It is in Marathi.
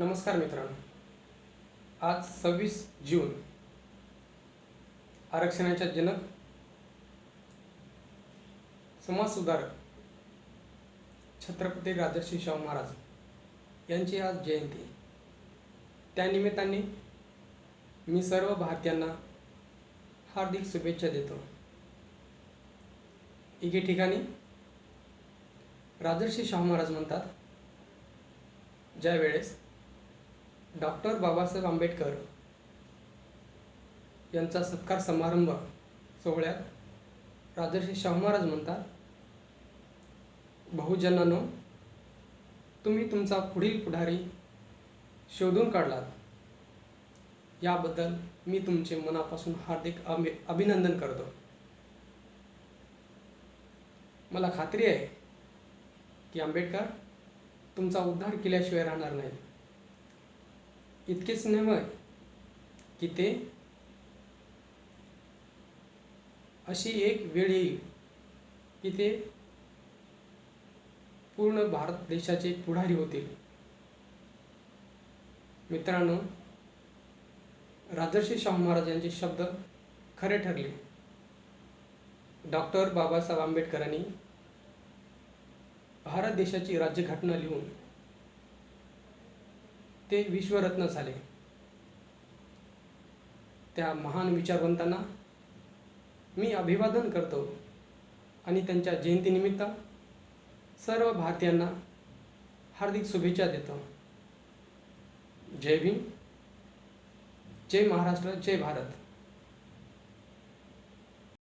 नमस्कार मित्रांनो. आज सव्वीस जून. आरक्षणाच्या जनक समाजसुधारक छत्रपती राजर्षी शाहू महाराज यांची आज जयंती. त्यानिमित्ताने मी सर्व भारतीयांना हार्दिक शुभेच्छा देतो. एके ठिकाणी राजर्षी शाहू महाराज म्हणतात ज्या वेळेस डॉक्टर बाबासाहेब आंबेडकर यांचा सत्कार समारंभ सोहळ्यात राजर्षी शाहू महाराज म्हणतात बहुजनांनो तुम्ही तुमचा पुढील पुढारी शोधून काढलात. याबद्दल मी तुमचे मनापासून हार्दिक अभि अभिनंदन करतो. मला खात्री आहे की आंबेडकर तुमचा उद्धार केल्याशिवाय राहणार नाही इतकेच नव्हे की ते अशी एक वेळ येईल की ते पूर्ण भारत देशाचे पुढारी होतील. मित्रांनो राजर्षी शाहू महाराजांचे शब्द खरे ठरले. डॉक्टर बाबासाहेब आंबेडकरांनी भारत देशाची राज्यघटना लिहून ते विश्वरत्न झाले. त्या महान विचारवंतांना मी अभिवादन करतो आणि त्यांच्या जयंतीनिमित्त सर्व भारतीयांना हार्दिक शुभेच्छा देतो. जय भीम. जय महाराष्ट्र जय भारत.